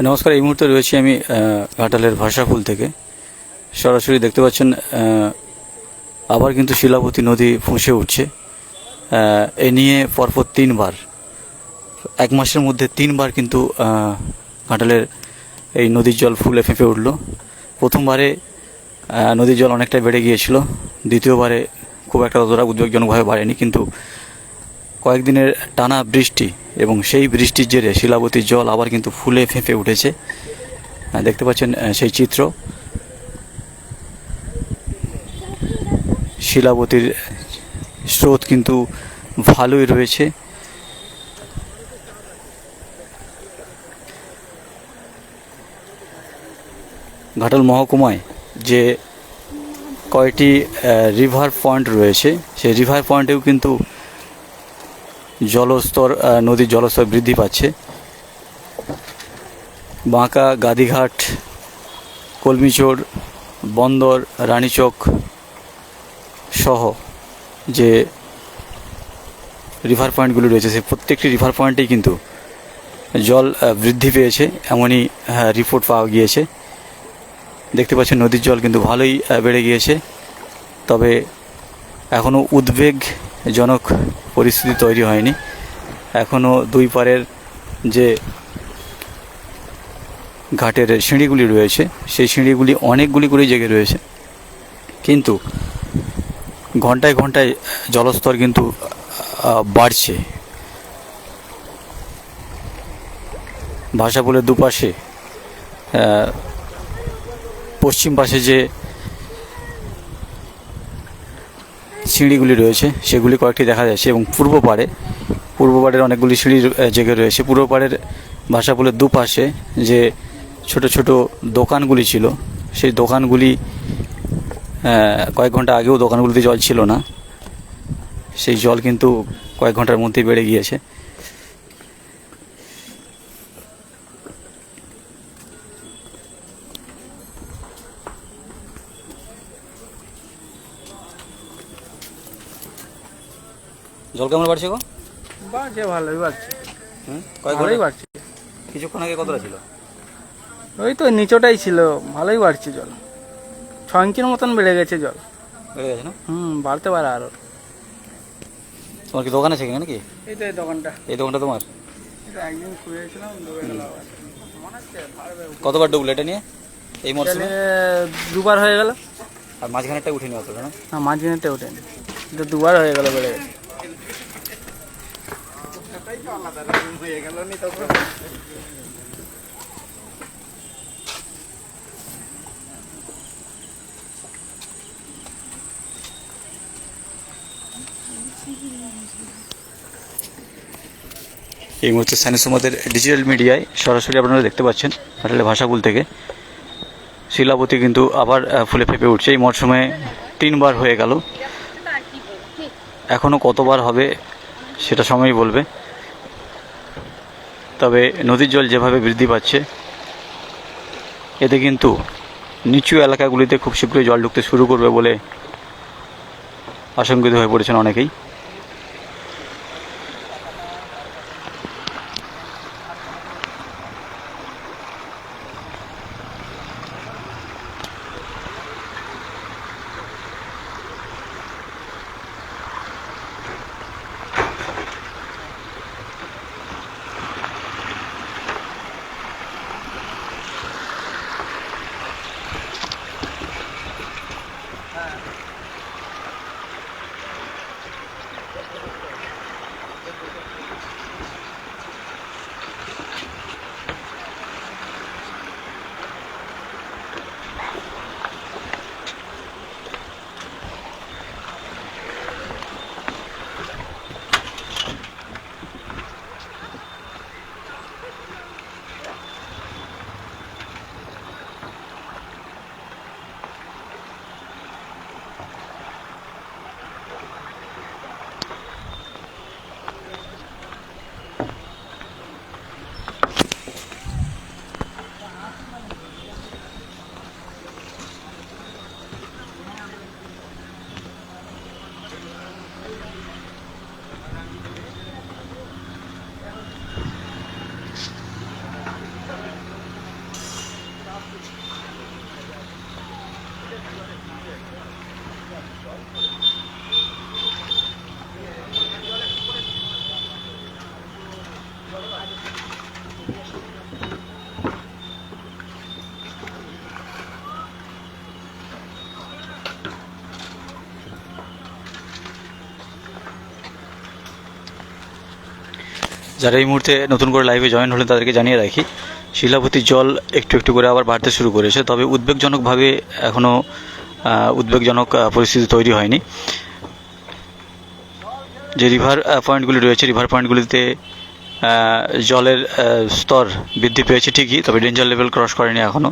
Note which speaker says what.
Speaker 1: নমস্কার, এই মুহূর্তে রয়েছি আমি ঘাটালের ভাষাকুল থেকে। সরাসরি দেখতে পাচ্ছেন আবার কিন্তু শিলাবতী নদী ফুঁসে উঠছে। এ নিয়ে পরপর তিনবার, এক মাসের মধ্যে তিনবার কিন্তু ঘাটালের এই নদীর জল ফুলে ফেঁপে উঠল। প্রথমবারে নদীর জল অনেকটাই বেড়ে গিয়েছিল। দ্বিতীয়বারে খুব একটা অতটা উদ্বেগজনকভাবে বাড়েনি, কিন্তু কয়েকদিনের টানা বৃষ্টি এবং সেই বৃষ্টির জেরে শিলাবতীর জল আবার কিন্তু ফুলে ফেঁপে উঠেছে। দেখতে পাচ্ছেন সেই চিত্র। শিলাবতীর স্রোত কিন্তু ভালোই রয়েছে। ঘাটাল মহকুমায় যে কয়টি রিভার পয়েন্ট রয়েছে, সেই রিভার পয়েন্টেও কিন্তু জলস্তর নদীর জলস্তর বৃদ্ধি পাচ্ছে। বাঁকা, গাদিঘাট, কলমিচোর, বন্দর, রানীচক সহ যে রিভার পয়েন্টগুলো রয়েছে, সে প্রত্যেকটি রিভার পয়েন্টেই কিন্তু জল বৃদ্ধি পেয়েছে, এমনই রিপোর্ট পাওয়া গিয়েছে। দেখতে পাচ্ছেন, নদীর জল কিন্তু ভালোই বেড়ে গিয়েছে। তবে এখনও উদ্বেগজনক পরিস্থিতি তৈরি হয়নি। এখনও দুই পারের যে ঘাটের সিঁড়িগুলি রয়েছে, সেই সিঁড়িগুলি অনেকগুলি করে জেগে রয়েছে। কিন্তু ঘন্টায় ঘন্টায় জলস্তর কিন্তু বাড়ছে। ভাষাপুলের দুপাশে পশ্চিম পাশে যে সিঁড়িগুলি রয়েছে, সেগুলি কয়েকটি দেখা যাচ্ছে এবং পূর্ব পাড়ে, পূর্ব পাড়ের অনেকগুলি সিঁড়ি জেগে রয়েছে। পূর্ব পাড়ের ভাষাপুলের দুপাশে যে ছোট ছোট দোকানগুলি ছিল, সেই দোকানগুলি কয়েক ঘণ্টা আগেও দোকানগুলিতে জল ছিল না। সেই জল কিন্তু কয়েক ঘণ্টার মধ্যেই বেড়ে গিয়েছে। জল কেমন বাড়ছে গো?
Speaker 2: বাড়ছে ভালোই বাড়ছে।
Speaker 1: হুম?
Speaker 2: ভালোই বাড়ছে।
Speaker 1: কিছুক্ষণ আগে কতটা ছিল?
Speaker 2: ওই তো নিচোটাই ছিল ভালোই বাড়ছে জল। ছ ইঞ্চির মতন বেড়ে গেছে জল।
Speaker 1: বেড়ে গেছে না?
Speaker 2: হুম বাড়তে পারে আরও।
Speaker 1: তোমার কি দোকান আছে এখানে নাকি?
Speaker 2: এই তো এই দোকানটা।
Speaker 1: এই দোকানটা তোমার?
Speaker 2: একদিন খুঁজেছিলাম
Speaker 1: কতবার ডুবলো এটা নিয়ে? এই মরশুমে?
Speaker 2: দুবার হয়ে গেল।
Speaker 1: আর মাঝখানেরটা উঠিনি অতটা না?
Speaker 2: না মাঝখানেতে ওঠেনি এটা দুবার হয়ে গেল বেড়ে গেছে।
Speaker 1: এই মুহূর্তে সাইন্স আমাদের ডিজিটাল মিডিয়ায় সরাসরি আপনারা দেখতে পাচ্ছেন আসলে ভাষাকুল থেকে। শিলাবতী কিন্তু আবার ফুলে ফেপে উঠছে। এই মরশুমে তিনবার হয়ে গেল। এখনও কতবার হবে সেটা সময়ই বলবে। তবে নদীর জল যেভাবে বৃদ্ধি পাচ্ছে, এতে কিন্তু নিচু এলাকাগুলিতে খুব শীঘ্রই জল ঢুকতে শুরু করবে বলে আশঙ্কিত হয়ে পড়েছেন অনেকেই। যারা এই মুহূর্তে নতুন করে লাইভে জয়েন হলেন তাদেরকে জানিয়ে রাখি শিলাবতীর জল একটু একটু করে আবার বাড়তে শুরু করেছে, তবে উদ্বেগজনকভাবে এখনও উদ্বেগজনক পরিস্থিতি তৈরি হয়নি। যে রিভার পয়েন্টগুলি রয়েছে রিভার পয়েন্টগুলিতে জলের স্তর বৃদ্ধি পেয়েছে ঠিকই, তবে ডেঞ্জার লেভেল ক্রস করেনি এখনও